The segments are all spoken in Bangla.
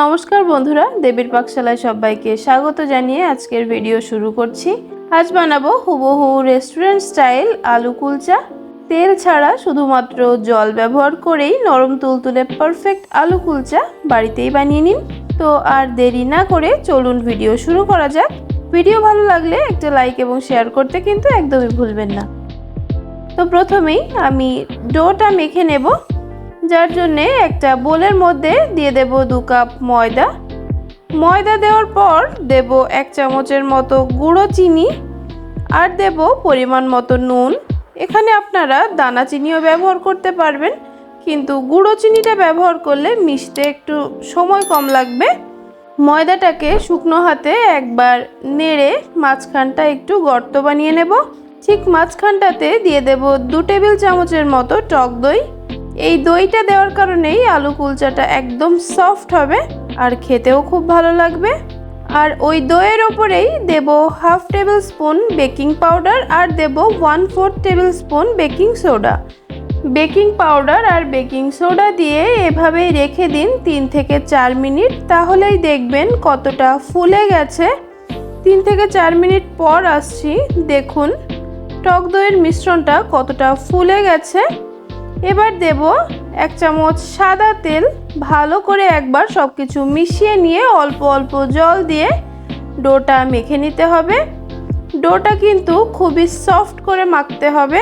নমস্কার বন্ধুরা, দেবীর পাকশালায় সবাইকে স্বাগত জানিয়ে আজকের ভিডিও শুরু করছি। আজ বানাবো হুবহু রেস্টুরেন্ট স্টাইল আলু কুলচা। তেল ছাড়া শুধুমাত্র জল ব্যবহার করেই নরম তুলতুলে পারফেক্ট আলু কুলচা বাড়িতেই বানিয়ে নিন। তো আর দেরি না করে চলুন ভিডিও শুরু করা যাক। ভিডিও ভালো লাগলে একটা লাইক এবং শেয়ার করতে কিন্তু একদমই ভুলবেন না। তো প্রথমেই আমি ডোটা মেখে নেব। যার জন্যে একটা বোলের মধ্যে দিয়ে দেব দু কাপ ময়দা। ময়দা দেওয়ার পর দেব এক চামচের মতো গুঁড়ো চিনি আর দেব পরিমাণ মতো নুন। এখানে আপনারা দানা চিনিও ব্যবহার করতে পারবেন, কিন্তু গুঁড়ো চিনিটা ব্যবহার করলে মিশতে একটু সময় কম লাগবে। ময়দাটাকে শুকনো হাতে একবার নেড়ে মাঝখানটা একটু গর্ত বানিয়ে নেব। ঠিক মাঝখানটাতে দিয়ে দেব দু টেবিল চামচের মতো টক দই। এই দইটা দেওয়ার কারণেই আলু কুলচাটা একদম সফট হবে আর খেতেও খুব ভালো লাগবে। আর ওই দইয়ের ওপরেই দেব half tablespoon baking powder আর দেব one fourth tablespoon baking soda. Baking powder আর বেকিং সোডা দিয়ে এভাবেই রেখে দিন তিন থেকে চার মিনিট, তাহলেই দেখবেন কতটা ফুলে গেছে। তিন থেকে চার মিনিট পর আসছি, দেখুন টক দইয়ের মিশ্রণটা কতটা ফুলে গেছে। এবার দেব এক চামচ সাদা তেল ভালো করে একবার সব কিছু মিশিয়ে নিয়ে অল্প অল্প জল দিয়ে ডোটা মেখে নিতে হবে। ডোটা কিন্তু খুবই সফট করে মাখতে হবে।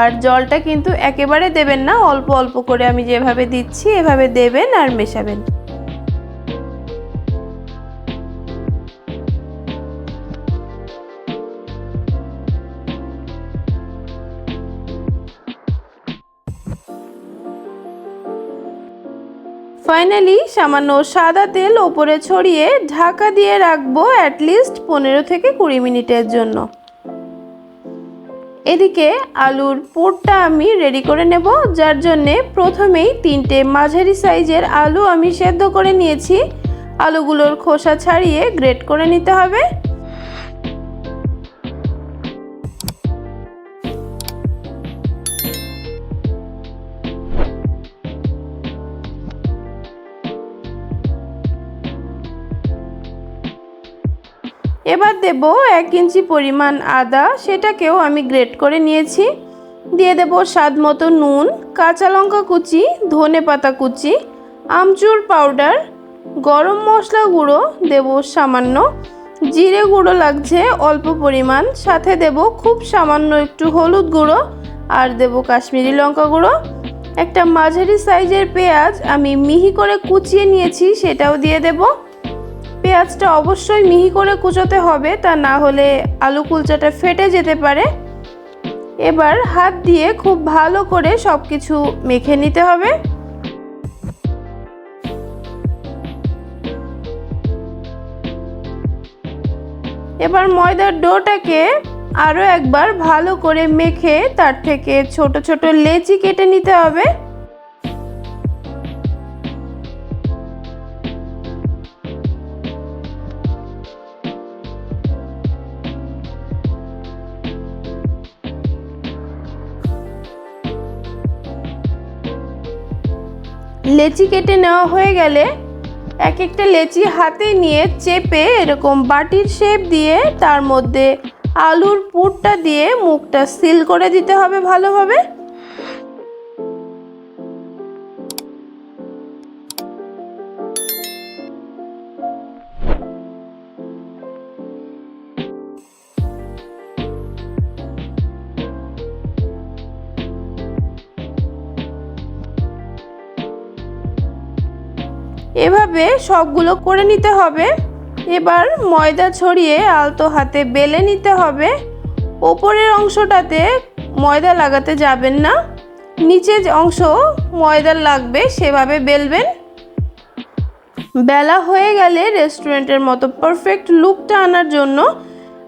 আর জলটা কিন্তু একেবারে দেবেন না, অল্প অল্প করে আমি যেভাবে দিচ্ছি এভাবে দেবেন আর মেশাবেন। ফাইনালি সামান্য সাদা তেল ওপরে ছড়িয়ে ঢাকা দিয়ে রাখব অ্যাটলিস্ট পনেরো থেকে কুড়ি মিনিটের জন্য। এদিকে আলুর পুরটা আমি রেডি করে নেব, যার জন্যে প্রথমেই তিনটে মাঝারি সাইজের আলু আমি সেদ্ধ করে নিয়েছি। আলুগুলোর খোসা ছাড়িয়ে গ্রেট করে নিতে হবে। এবার দেব এক ইঞ্চি পরিমাণ আদা, সেটাকেও আমি গ্রেট করে নিয়েছি। দিয়ে দেব স্বাদ মতো নুন, কাঁচা লঙ্কা কুচি, ধনে পাতা কুচি, আমচুর পাউডার, গরম মশলা গুঁড়ো দেব সামান্য। জিরে গুঁড়ো লাগছে অল্প পরিমাণ, সাথে দেব খুব সামান্য একটু হলুদ গুঁড়ো আর দেব কাশ্মীরি লঙ্কা গুঁড়ো। একটা মাঝারি সাইজের পেঁয়াজ আমি মিহি করে কুচিয়ে নিয়েছি, সেটাও দিয়ে দেবো। পেঁয়াজটা অবশ্যই মিহি করে কুচোতে হবে, তা না হলে আলু কুলচাটা ফেটে যেতে পারে। এবার হাত দিয়ে খুব ভালো করে সব কিছু মেখে নিতে হবে। এবার ময়দার ডোটাকে আরও একবার ভালো করে মেখে তার থেকে ছোট ছোট লেচি কেটে নিতে হবে। লেচি কেটে নেওয়া হয়ে গেলে এক একটা লেচি হাতে নিয়ে চেপে এরকম বাটির শেপ দিয়ে তার মধ্যে আলুর পুরটা দিয়ে মুখটা সিল করে দিতে হবে ভালোভাবে। এভাবে সবগুলো করে নিতে হবে। এবার ময়দা ছড়িয়ে আলতো হাতে বেলে নিতে হবে। ওপরের অংশটাতে ময়দা লাগাতে যাবেন না। নিচে যে অংশ ময়দা লাগবে সেভাবে বেলবেন। বেলা হয়ে গেলে রেস্টুরেন্টের মতো পারফেক্ট লুকটা আনার জন্য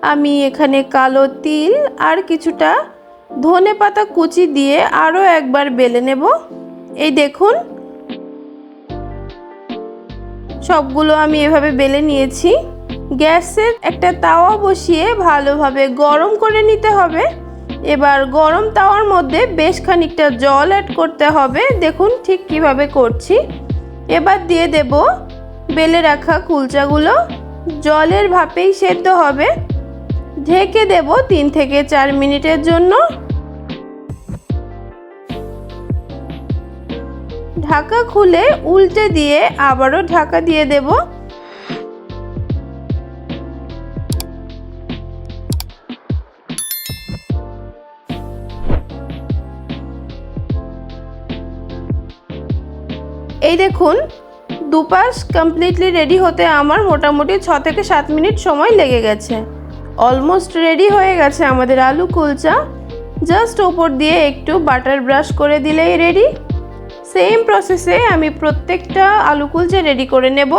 আমি এখানে কালো তিল আর কিছুটা ধনে পাতা কুচি দিয়ে আরও একবার বেলে নেব। এই দেখুন সবগুলো আমি এভাবে বেলে নিয়েছি। গ্যাসের একটা তাওয়া বসিয়ে ভালোভাবে গরম করে নিতে হবে। এবার গরম তাওয়ার মধ্যে বেশ খানিকটা জল অ্যাড করতে হবে। দেখুন ঠিক কীভাবে করছি। এবার দিয়ে দেব বেলে রাখা কুলচাগুলো। জলের ভাপেই সেদ্ধ হবে। ঢেকে দেব তিন থেকে চার মিনিটের জন্য। ঢাকা খুলে উল্টে দিয়ে আবারও ঢাকা দিয়ে দেব। এই দেখুন, দুপাশ কমপ্লিটলি রেডি হতে আমার মোটামুটি ছ থেকে সাত মিনিট সময় লেগে গেছে। অলমোস্ট রেডি হয়ে গেছে আমাদের আলু কুলচা। জাস্ট ওপর দিয়ে একটু বাটার ব্রাশ করে দিলেই রেডি সেম প্রসেসে আমি প্রত্যেকটা আলু কুলচা রেডি করে নেব।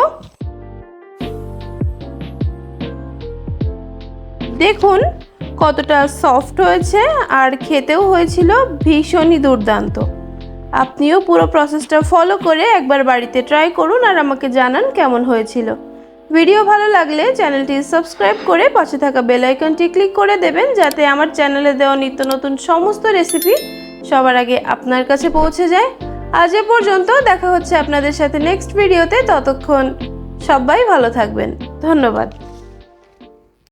দেখুন কতটা সফট হয়েছে আর খেতেও হয়েছিল ভীষণই দুর্দান্ত। আপনিও পুরো প্রসেসটা ফলো করে একবার বাড়িতে ট্রাই করুন আর আমাকে জানান কেমন হয়েছিল। ভিডিও ভালো লাগলে চ্যানেলটি সাবস্ক্রাইব করে পাশে থাকা বেল আইকনটি ক্লিক করে দেবেন যাতে আমার চ্যানেলে দেওয়া নিত্য নতুন সমস্ত রেসিপি সবার আগে আপনার কাছে পৌঁছে যায়। আজ এ পর্যন্ত দেখা হচ্ছে আপনাদের সাথে নেক্সট ভিডিওতে ততক্ষণ সবাই ভালো থাকবেন। ধন্যবাদ।